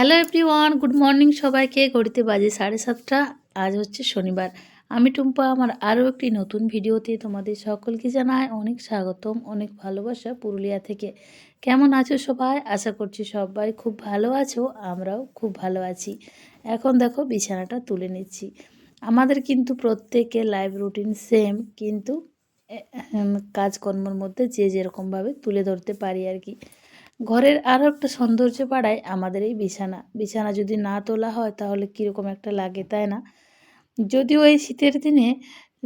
Hello everyone good morning সবাইকে। ঘড়িতে বাজে সাড়ে সাতটা। আজ হচ্ছে শনিবার। আমি টুম্পা, আমার আরও একটি নতুন ভিডিওতে তোমাদের সকলকে জানাই অনেক স্বাগতম, অনেক ভালোবাসা পুরুলিয়া থেকে। কেমন আছো সবাই? আশা করছি সবাই খুব ভালো আছো, আমরাও খুব ভালো আছি। এখন দেখো বিছানাটা তুলে নিচ্ছি। আমাদের কিন্তু প্রত্যেকের লাইফ রুটিন সেম কিন্তু কাজকর্মর মধ্যে যে যেরকমভাবে তুলে ধরতে পারি আর কি। ঘরের আরও একটা সৌন্দর্য বাড়ায় আমাদের এই বিছানা। বিছানা যদি না তোলা হয় তাহলে কীরকম একটা লাগে, তাই না? যদিও এই শীতের দিনে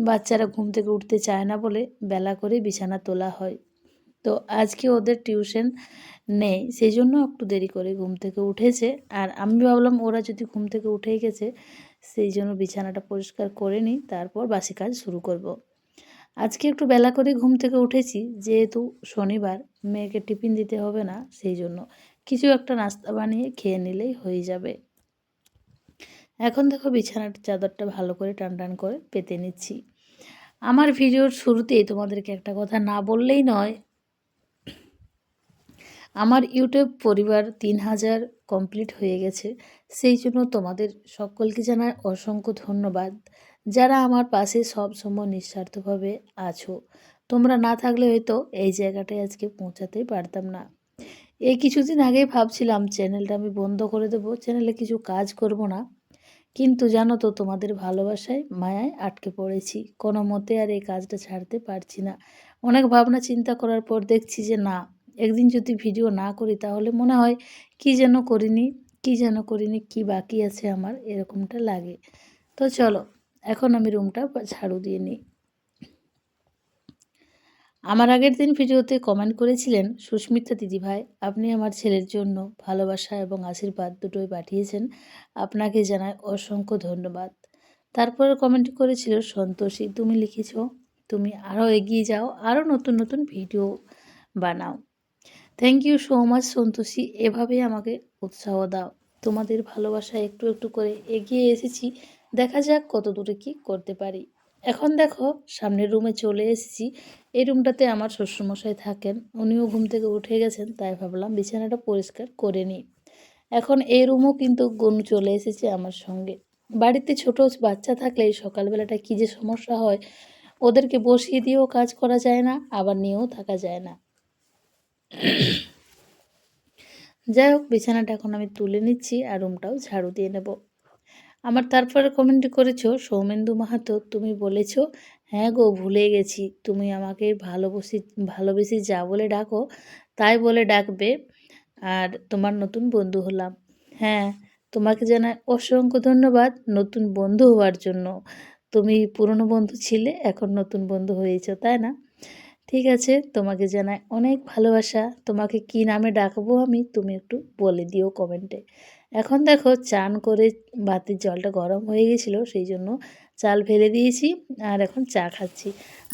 বাচ্চারা ঘুম থেকে উঠতে চায় না বলে বেলা করে বিছানা তোলা হয়। তো আজকে ওদের টিউশন নেই সেই জন্য একটু দেরি করে ঘুম থেকে উঠেছে। আর আমি ভাবলাম ওরা যদি ঘুম থেকে উঠে গেছে, সেই জন্য বিছানাটা পরিষ্কার করে নিই, তারপর বাসি কাজ শুরু করব। আজকে একটু বেলা করে ঘুম থেকে উঠেছি, যেহেতু শনিবার, মেয়েকে টিফিন দিতে হবে না, সেই জন্য কিছু একটা নাস্তা বানিয়ে খেয়ে নিলেই হয়ে যাবে। এখন দেখো বিছানার চাদরটা ভালো করে টান টান করে পেতে নিচ্ছি। আমার ভিডিওর শুরুতেই তোমাদেরকে একটা কথা না বললেই নয় আমার ইউটিউব পরিবার তিন হাজার কমপ্লিট হয়ে গেছে। সেই জন্য তোমাদের সকলকে জানাই অসংখ্য ধন্যবাদ। যারা আমার পাশে সব সময় নিঃস্বার্থভাবে আছো, তোমরা না থাকলে হয়তো এই জায়গাটায় আজকে পৌঁছাতেই পারতাম না। এই কিছুদিন আগেই ভাবছিলাম, চ্যানেলটা আমি বন্ধ করে দেবো, চ্যানেলে কিছু কাজ করব না। কিন্তু জানো তো, তোমাদের ভালোবাসায়, মায়ায় আটকে পড়েছি। কোনো মতে আর এই কাজটা ছাড়তে পারছি না। অনেক ভাবনা চিন্তা করার পর দেখছি যে না একদিন যদি ভিডিও না করি তাহলে মনে হয় কি যেন করিনি, কি যেন করিনি, কি বাকি আছে আমার, এরকমটা লাগে। তো চলো, এখন আমি রুমটা ঝাড়ু দিয়ে নিই। আমার আগের দিন ভিডিওতে কমেন্ট করেছিলেন সুস্মিতা দিদিভাই আপনি আমার ছেলের জন্য ভালোবাসা এবং আশীর্বাদ দুটোই পাঠিয়েছেন। আপনাকে জানায় অসংখ্য ধন্যবাদ। তারপরে কমেন্ট করেছিল, সন্তোষী, তুমি লিখেছ, তুমি আরও এগিয়ে যাও আরও নতুন নতুন ভিডিও বানাও। Thank you so much Santoshi. এভাবেই আমাকে উৎসাহ দাও। তোমাদের ভালোবাসা একটু একটু করে এগিয়ে এসেছি। দেখা যাক কত দূরে কী করতে পারি। এখন দেখো, সামনের রুমে চলে এসেছি। এই রুমটাতে আমার শ্বশুরমশাই থাকেন। উনিও ঘুম থেকে উঠে গেছেন, তাই ভাবলাম বিছানাটা পরিষ্কার করে নিই। এখন এই রুমও কিন্তু গনু চলে এসেছে আমার সঙ্গে। বাড়িতে ছোট বাচ্চা থাকলে সকালবেলাটা কী যে সমস্যা হয়, ওদেরকে বসিয়ে দিয়েও কাজ করা যায় না, আবার নিয়েও থাকা যায় না। যাই হোক বিছানাটা এখন আমি তুলে নিচ্ছি আর রুমটাও ঝাড়ু দিয়ে নেব। আমার তারপরে কমেন্ট করেছ, সৌমেন্দু মাহাতো, তুমি বলেছ হ্যাঁ গো, ভুলে গেছি। তুমি আমাকে ভালোবসি, ভালোবেসি যা বলে ডাকো, তাই বলে ডাকবে। আর তোমার নতুন বন্ধু হলাম। হ্যাঁ তোমাকে জানাই অসংখ্য ধন্যবাদ নতুন বন্ধু হওয়ার জন্য। তুমি পুরনো বন্ধু ছিলে, এখন নতুন বন্ধু হয়েছ, তাই না? ঠিক আছে, তোমাকে জানাই অনেক ভালোবাসা। তোমাকে কি নামে ডাকবো আমি, তুমি একটু বলে দিও কমেন্টে এখন দেখো, চান করে বাতির জলটা গরম হয়ে গেছিল, সেই জন্য চাল ফেলে দিয়েছি আর এখন চা খাচ্ছি।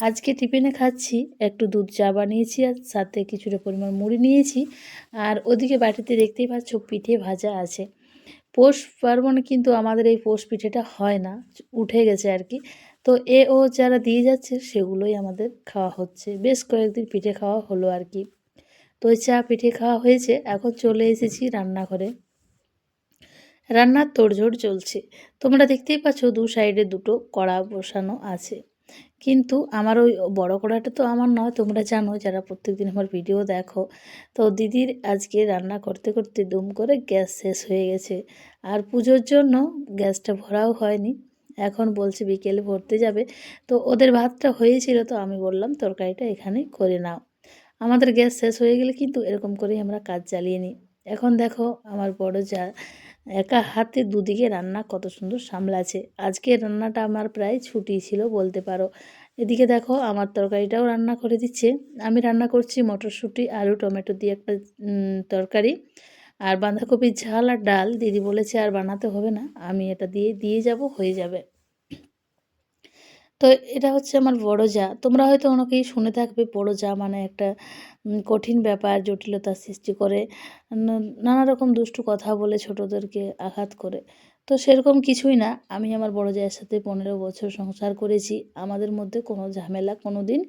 আজকে টিফিনে খাচ্ছি, একটু দুধ চা বানিয়েছি আর সাথে কিছুটা পরিমাণ মুড়ি নিয়েছি। আর ওদিকে বাটিতে দেখতেই পাচ্ছ, পিঠে ভাজা আছে। পৌষ পার্বণে কিন্তু আমাদের এই পৌষ পিঠেটা হয় না, উঠে গেছে আর কি। তো এ ও যারা দিয়ে যাচ্ছে সেগুলোই আমাদের খাওয়া হচ্ছে। বেশ কয়েকদিন পিঠে খাওয়া হলো আর কি তো চা পিঠে খাওয়া হয়েছে, এখন চলে এসেছি রান্নাঘরে। রান্নার তোড়জোড় চলছে। তোমরা দেখতেই পাচ্ছ দু সাইডে দুটো কড়া বসানো আছে। কিন্তু আমার ওই বড় কড়াটা তো আমার নয়, তোমরা জানো, যারা প্রত্যেকদিন আমার ভিডিও দেখো। তো দিদির আজকে রান্না করতে করতে দুম করে গ্যাস শেষ হয়ে গেছে। আর পুজোর জন্য গ্যাসটা ভরাও হয়নি। এখন বলছে বিকেলে ভরতে যাবে। তো ওদের ভাতটা হয়েছিল তো আমি বললাম, তরকারিটা এখানে করে নাও। আমাদের গ্যাস শেষ হয়ে গেলে কিন্তু এরকম করেই আমরা কাজ চালিয়ে নিই। এখন দেখো আমার বড় যা, একা হাতে দুদিকে রান্না কত সুন্দর সামলাছে আজকে রান্নাটা আমার প্রায় ছুটি ছিল বলতে পারো। এদিকে দেখো আমার তরকারিটাও রান্না করে দিচ্ছে। আমি রান্না করছি মটরশুঁটি, আলু, টমেটো দিয়ে একটা তরকারি আর বাঁধাকপির ঝাল আর ডাল। দিদি বলেছে আর বানাতে হবে না, আমি এটা দিয়ে দিয়ে যাব, হয়ে যাবে। তো এটা হচ্ছে আমার বড় যা তোমরা হয়তো অনেকেই শুনে থাকবে বড় যা মানে একটা কঠিন ব্যাপার জটিলতার সৃষ্টি করে নানা রকম দুষ্টু কথা বলে ছোটদেরকে আঘাত করে। তো সেরকম কিছুই না। আমি আমার বড় জায়ের সাথে পনেরো বছর সংসার করেছি। আমাদের মধ্যে কোনো ঝামেলা কোনো দিন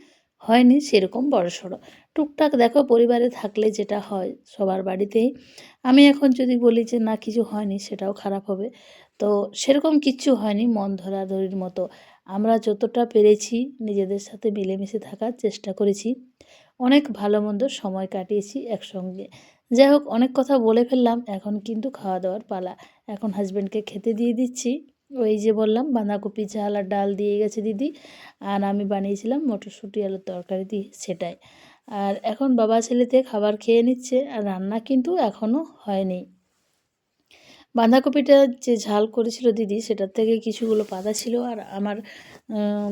হয়নি সেরকম বড়সড়। টুকটাক দেখো পরিবারে থাকলে যেটা হয় সবার বাড়িতেই। আমি এখন যদি বলি যে না কিছু হয়নি সেটাও খারাপ হবে। তো সেরকম কিচ্ছু হয়নি মন ধরাধরির মতো। আমরা যতটা পেরেছি নিজেদের সাথে মিলেমিশে থাকার চেষ্টা করেছি। অনেক ভালো মন্দ সময় কাটিয়েছি একসঙ্গে। যাই হোক, অনেক কথা বলে ফেললাম, এখন কিন্তু খাওয়া দাওয়ার পালা। এখন হাজব্যান্ডকে খেতে দিয়ে দিচ্ছি। ওই যে বললাম, বাঁধাকপি ঝাল আর ডাল দিয়ে গেছে দিদি। আর আমি বানিয়েছিলাম মটরশুঁটি আলুর তরকারি দিয়ে সেটাই। আর এখন বাবা ছেলেতে খাবার খেয়ে নিচ্ছে, আর রান্না কিন্তু এখনও হয়নি। বাঁধাকপিটা যে ঝাল করেছিল দিদি, সেটার থেকে কিছুগুলো পাতা ছিল আর আমার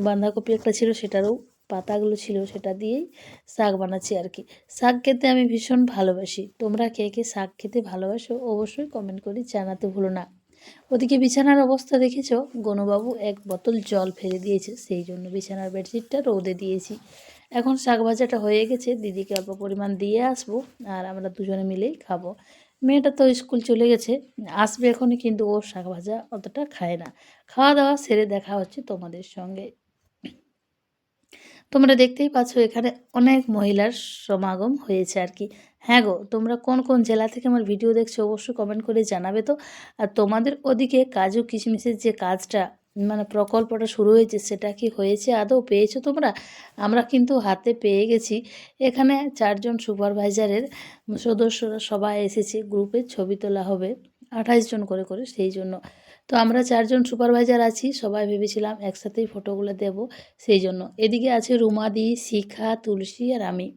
বাঁধাকপি একটা ছিল, সেটারও পাতাগুলো ছিল, সেটা দিয়েই শাক বানাচ্ছি আর কি। শাক খেতে আমি ভীষণ ভালোবাসি। তোমরা কে কে শাক খেতে ভালোবাসো অবশ্যই কমেন্ট করে জানাতে ভুলো না। ওদিকে বিছানার অবস্থা দেখেছ? গনুবাবু এক বোতল জল ফেলে দিয়েছে, সেই জন্য বিছানার বেডশিটটা রোদে দিয়েছি। এখন শাক ভাজাটা হয়ে গেছে, দিদিকে অল্প পরিমাণ দিয়ে আসব আর আমরা দুজনে মিলেই খাব। মেয়েটা তো স্কুল চলে গেছে, আসবে এখনই কিন্তু ও শাক ভাজা অতটা খায় না। খাওয়া দাওয়া সেরে দেখা হচ্ছে তোমাদের সঙ্গে। তোমরা দেখতেই পাচ্ছ এখানে অনেক মহিলার সমাগম হয়েছে আর কি। হ্যাঁ গো, তোমরা কোন কোন জেলা থেকে আমার ভিডিও দেখছ অবশ্যই কমেন্ট করে জানাবে তো। আর তোমাদের ওদিকে কাজু কিশমিশের যে কাজটা মানে প্রকল্পটা শুরু হয়েছে, সেটা কি হয়েছে? আদৌ পেয়েছ তোমরা? আমরা কিন্তু হাতে পেয়ে গেছি। এখানে চারজন সুপারভাইজারের সদস্যরা সবাই এসেছে, গ্রুপে ছবি তোলা হবে, আঠাইশ জন করে করে সেই জন্য। তো আমরা চারজন সুপারভাইজার আছি, সবাই ভেবেছিলাম একসাথেই ফটোগুলো দেব সেই জন্য। এদিকে আছে রুমাদি, শিখা, তুলসী আর আমি।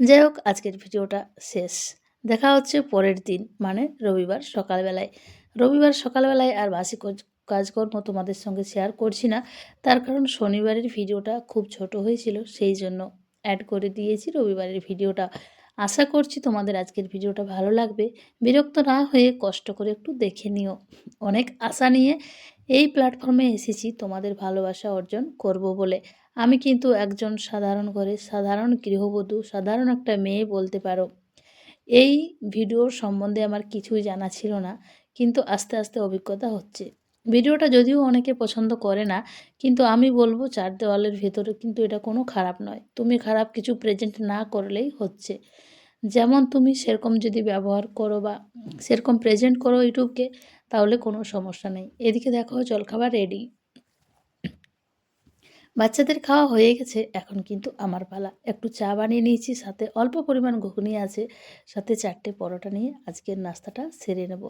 যাই হোক, আজকের ভিডিওটা শেষ। দেখা হচ্ছে পরের দিন মানে রবিবার সকালবেলায়। রবিবার সকালবেলায় আর বাসি কাজকর্ম তোমাদের সঙ্গে শেয়ার করছি না। তার কারণ শনিবারের ভিডিওটা খুব ছোট হয়েছিল, সেই জন্য অ্যাড করে দিয়েছি। রবিবারের ভিডিওটা আশা করছি তোমাদের আজকের ভিডিওটা ভালো লাগবে। বিরক্ত না হয়ে কষ্ট করে একটু দেখে নিও। অনেক আশা নিয়ে এই প্ল্যাটফর্মে এসেছি, তোমাদের ভালোবাসা অর্জন করব বলে। আমি কিন্তু একজন সাধারণ ঘরে, সাধারণ গৃহবধূ, সাধারণ একটা মেয়ে বলতে পারো। এই ভিডিওর সম্বন্ধে আমার কিছুই জানা ছিল না, কিন্তু আস্তে আস্তে অভিজ্ঞতা হচ্ছে। ভিডিওটা যদিও অনেকে পছন্দ করে না, কিন্তু আমি বলব চার দেওয়ালের ভেতরে কিন্তু এটা কোনো খারাপ নয়। তুমি খারাপ কিছু প্রেজেন্ট না করলেই হচ্ছে। যেমন তুমি সেরকম যদি ব্যবহার করো বা সেরকম প্রেজেন্ট করো ইউটিউবকে, তাহলে কোনো সমস্যা নেই। এদিকে দেখো জলখাবার রেডি বাচ্চাদের খাওয়া হয়ে গেছে, এখন কিন্তু আমার পালা। একটু চা বানিয়ে নিয়েছি, সাথে অল্প পরিমাণ ঘুগনি আছে, সাথে চারটে পরোটা নিয়ে আজকের নাস্তাটা সেরে নেব।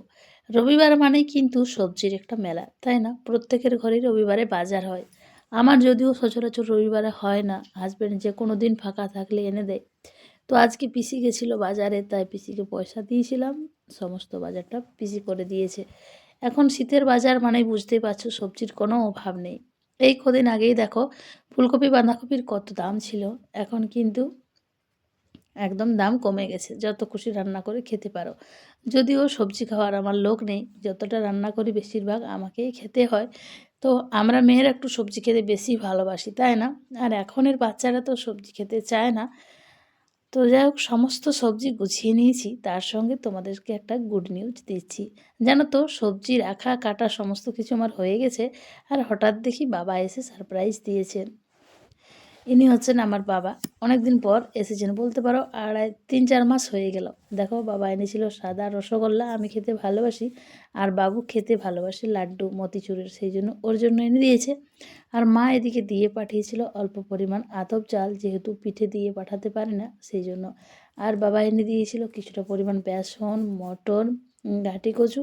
রবিবার মানেই কিন্তু সবজির একটা মেলা, তাই না? প্রত্যেকের ঘরেই রবিবারে বাজার হয়। আমার যদিও সচরাচর রবিবারে হয় না হাজব্যান্ড যে কোনো দিন ফাঁকা থাকলে এনে দেয়। তো আজকে পিসি গেছিল বাজারে, তাই পিসিকে পয়সা দিয়েছিলাম, সমস্ত বাজারটা পিসি করে দিয়েছে। এখন শীতের বাজার মানে বুঝতেই পারছ, সবজির কোনো অভাব নেই। এই কদিন আগেই দেখো, ফুলকপি, বাঁধাকপির কত দাম ছিল? এখন কিন্তু একদম দাম কমে গেছে। যত খুশি রান্না করে খেতে পারো। যদিও সবজি খাওয়ার আমার লোক নেই, যতটা রান্না করি বেশিরভাগ আমাকেই খেতে হয়। তো আমরা মেয়েরা একটু সবজি খেতে বেশি ভালোবাসি, তাই না? আর এখনের বাচ্চারা তো সবজি খেতে চায় না। তো যাই হোক, সমস্ত সবজি গুছিয়ে নিয়েছি। তার সঙ্গে তোমাদেরকে একটা গুড নিউজ দিচ্ছি। জানো তো, সবজি রাখা, কাটা সমস্ত কিছু আমার হয়ে গেছে। আর হঠাৎ দেখি বাবা এসে সারপ্রাইজ দিয়েছেন ইনি হচ্ছেন আমার বাবা। অনেক দিন পর এসেছেন। বলতে পারো, আড়াই তিন চার মাস হয়ে গেল। দেখো, বাবা এনেছিল সাদা রসগোল্লা, আমি খেতে ভালোবাসি, আর বাবু খেতে ভালোবাসে লাড্ডু, মতিচুরের, সেই জন্য ওর জন্য এনে দিয়েছে। আর মা এদিকে দিয়ে পাঠিয়েছিল অল্প পরিমাণ আতপ চাল, যেহেতু পিঠে দিয়ে পাঠাতে পারে না, সেই জন্য। আর বাবা এনে দিয়েছিল কিছুটা পরিমাণ বেসন, মটর ঘাটি কচু,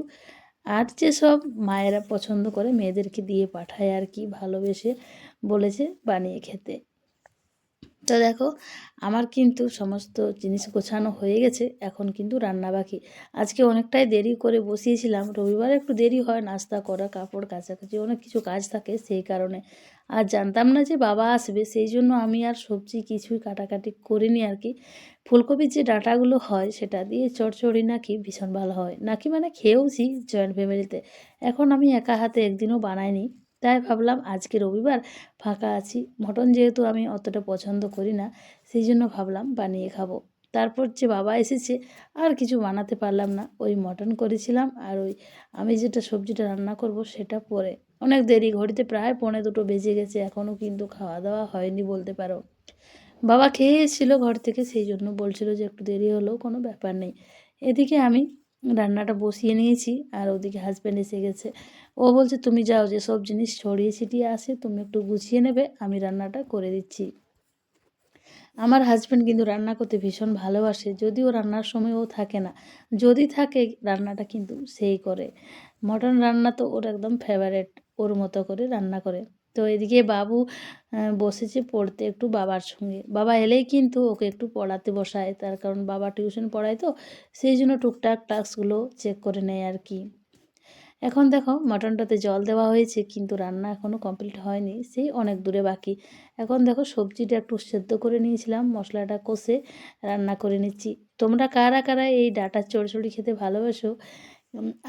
আর যেসব মায়েরা পছন্দ করে মেয়েদেরকে দিয়ে পাঠায় আর কি, ভালোবেসে বলেছে বানিয়ে খেতে। তো দেখো, আমার কিন্তু সমস্ত জিনিস গোছানো হয়ে গেছে, এখন কিন্তু রান্না বাকি। আজকে অনেকটাই দেরি করে বসিয়েছিলাম, রবিবারে একটু দেরি হয়, নাস্তা করা, কাপড় কাছাকাছি অনেক কিছু কাজ থাকে সেই কারণে। আর জানতাম না যে বাবা আসবে, সেই জন্য আমি আর সবজি কিছুই কাটাকাটি করিনি আর কি। ফুলকপির যে ডাঁটাগুলো হয়, সেটা দিয়ে চড়চড়ি নাকি ভীষণ ভালো হয়। নাকি মানে খেয়েওছি জয়েন্ট ফ্যামিলিতে এখন আমি একা হাতে একদিনও বানাইনি। তাই ভাবলাম আজকে রবিবার ফাঁকা আছি। মটন যেহেতু আমি অতটা পছন্দ করি না, সেই জন্য ভাবলাম বানিয়ে খাব। তারপর যে বাবা এসেছে, আর কিছু বানাতে পারলাম না। ওই মটন করেছিলাম আর ওই আমি যেটা সবজিটা রান্না করব সেটা পরে। অনেক দেরি, ঘড়িতে প্রায় পৌনে দুটো বেজে গেছে এখনও কিন্তু খাওয়া দাওয়া হয়নি বলতে পারো। বাবা খেয়ে এসেছিল ঘর থেকে, সেই জন্য বলছিল যে একটু দেরি হলেও কোনো ব্যাপার নেই। এদিকে আমি রান্নাটা বসিয়ে নিয়েছি আর ওদিকে হাজব্যান্ড এসে গেছে। ও বলছে, তুমি যাও, যে সব জিনিস ছড়িয়ে ছিটিয়ে আসে তুমি একটু গুছিয়ে নেবে, আমি রান্নাটা করে দিচ্ছি। আমার হাজব্যান্ড কিন্তু রান্না করতে ভীষণ ভালোবাসে, যদিও রান্নার সময় ও থাকে না। যদি থাকে, রান্নাটা কিন্তু সেই করে। মটন রান্না তো ওর একদম ফেভারেট ওর মতো করে রান্না করে। তো এদিকে বাবু বসেছে পড়তে একটু বাবার সঙ্গে। বাবা এলেই কিন্তু ওকে একটু পড়াতে বসায়, তার কারণ বাবা টিউশন পড়ায় তো, সেই জন্য টুকটাক টাস্কগুলো চেক করে নেয় আর কি। এখন দেখো মাটনটাতে জল দেওয়া হয়েছে, কিন্তু রান্না এখনও কমপ্লিট হয়নি, সেই অনেক দূরে বাকি। এখন দেখো সবজিটা একটু সেদ্ধ করে নিয়েছিলাম, মশলাটা কষে রান্না করে নিচ্ছি। তোমরা কারা কারা এই ডাটার চড়চড়ি খেতে ভালোবাসো?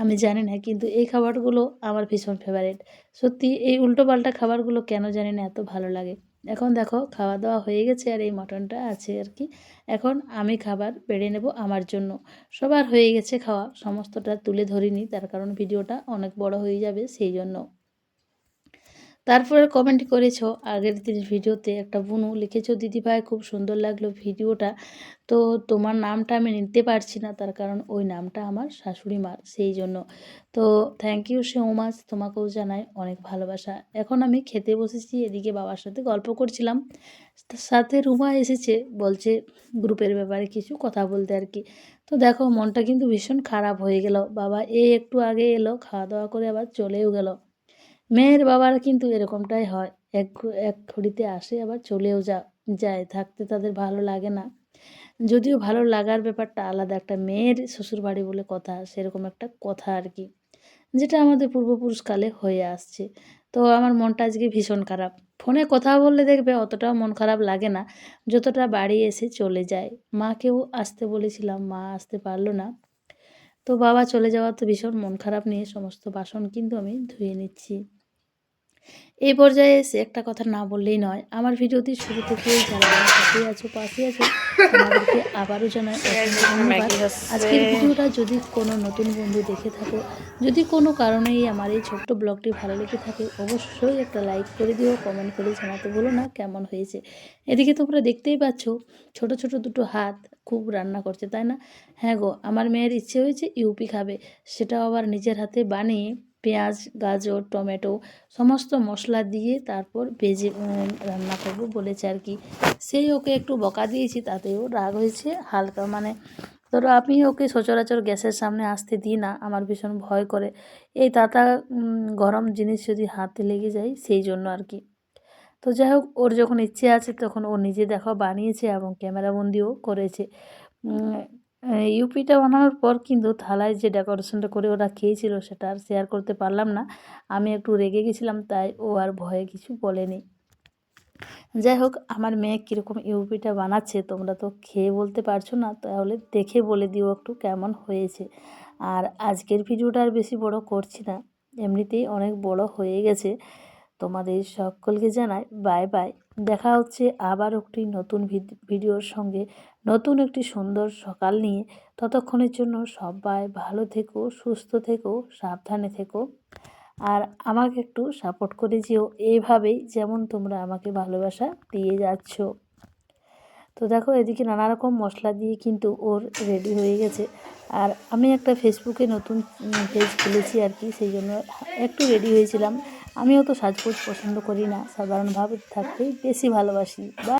আমি জানি না, কিন্তু এই খাবারগুলো আমার ভীষণ ফেভারিট সত্যি, এই উল্টোপাল্টা খাবারগুলো কেন জানি না এত ভালো লাগে। এখন দেখো, খাওয়া দাওয়া হয়ে গেছে আর এই মটনটা আছে আর কি। এখন আমি খাবার বেড়ে নেব আমার জন্য। সবার হয়ে গেছে খাওয়া, সমস্তটা তুলে ধরিনি, তার কারণ ভিডিওটা অনেক বড় হয়ে যাবে, সেই জন্য। তারপরে কমেন্ট করেছ, আগের দিন ভিডিওতে একটা বুনু লিখেছো দিদিভাই খুব সুন্দর লাগল ভিডিওটা। তো তোমার নামটা আমি নিতে পারছি না, তার কারণ ওই নামটা আমার শাশুড়ি মার, সেই জন্য। তো থ্যাংক ইউ সো মাচ তোমাকেও জানাই অনেক ভালোবাসা। এখন আমি খেতে বসেছি, এদিকে বাবার সাথে গল্প করছিলাম। সাথে রুমা এসেছে, বলছে গ্রুপের ব্যাপারে কিছু কথা বলতে আর কি। তো দেখো, মনটা কিন্তু ভীষণ খারাপ হয়ে গেল। বাবা এই একটু আগে এলো খাওয়া দাওয়া করে আবার চলেও গেল। মেয়ের বাবার কিন্তু এরকমটাই হয়। এক এক ঘড়িতে আসে, আবার চলেও যা, যায়। থাকতে তাদের ভালো লাগে না। যদিও ভালো লাগার ব্যাপারটা আলাদা। একটা মেয়ের শ্বশুরবাড়ি বলে কথা, সেরকম একটা কথা আর কি, যেটা আমাদের পূর্বপুরুষকালে হয়ে আসছে। তো আমার মনটা আজকে ভীষণ খারাপ। ফোনে কথা বললে দেখবে অতটাও মন খারাপ লাগে না, যতটা বাড়ি এসে চলে যায়। মাকেও আসতে বলেছিলাম, মা আসতে পারল না। তো বাবা চলে যাওয়া তো ভীষণ মন খারাপ নিয়ে সমস্ত বাসন কিন্তু আমি ধুয়ে নিচ্ছি। এই পর্যায়ে এসে একটা কথা না বললেই নয়, আমার ভিডিওটি শুরু থেকেই যারা আছো পাশে আছো, তোমাদেরকে আবারও জানাই আজকের ভিডিওটা যদি কোনো নতুন বন্ধু দেখে থাকো, যদি কোনো কারণেই আমার এই ছোট্ট ব্লগটি ভালো লেগে থাকে, অবশ্যই একটা লাইক করে দিও, কমেন্ট করে জানাতে বলো না, কেমন হয়েছে? এদিকে তোমরা দেখতেই পাচ্ছ, ছোট ছোট দুটো হাত খুব রান্না করছে, তাই না? হ্যাঁ গো, আমার মেয়ের ইচ্ছে হয়েছে ইউপি খাবে, সেটাও আবার নিজের হাতে বানিয়ে পেঁয়াজ, গাজর, টমেটো সমস্ত মশলা দিয়ে তারপর ভেজে রান্না করব বলেছে আর কি। সেই ওকে একটু বকা দিয়েছি, তাতেও রাগ হয়েছে হালকা। মানে ধরো আমি ওকে সচরাচর গ্যাসের সামনে আসতে দিই না, আমার ভীষণ ভয় করে। এই তাতা গরম জিনিস যদি হাতে লেগে যায় সেই জন্য আর কি। তো যাই হোক, ওর যখন ইচ্ছে আছে তখন ও নিজে দেখো বানিয়েছে এবং ক্যামেরাবন্দিও করেছে। ইউপিটা বানানোর পর কিন্তু থালায় যে ডেকোরেশনটা করে ওরা খেয়েছিল সেটা আর শেয়ার করতে পারলাম না। আমি একটু রেগে গেছিলাম, তাই ও আর ভয়ে কিছু বলেনি। যাই হোক, আমার মেয়ে কীরকম ইউপিটা বানাচ্ছে তোমরা তো খেয়ে বলতে পারছ না, তাহলে দেখে বলে দিও একটু কেমন হয়েছে। আর আজকের ভিডিওটা আর বেশি বড় করছি না, এমনিতেই অনেক বড় হয়ে গেছে। তোমাদের সকলকে জানাই বাই বাই দেখা হচ্ছে আবার একটি নতুন ভিড- ভিডিওর সঙ্গে। নতুন একটি সুন্দর সকাল নিয়ে ততক্ষণের জন্য সবাই ভালো থেকো, সুস্থ থেকো, সাবধানে থেকো। আর আমাকে একটু সাপোর্ট করে যেও এইভাবেই যেমন তোমরা আমাকে ভালোবাসা দিয়ে যাচ্ছ। তো দেখো, এদিকে নানা রকম মশলা দিয়ে কিন্তু ওর রেডি হয়ে গেছে। আর আমি একটা ফেসবুকে নতুন পেজ খুলেছি আর কি, সেই জন্য একটু রেডি হয়েছিলাম। আমিও তো সাজগোজ পছন্দ করি না সাধারণভাবে থাকতেই বেশি ভালোবাসি। বা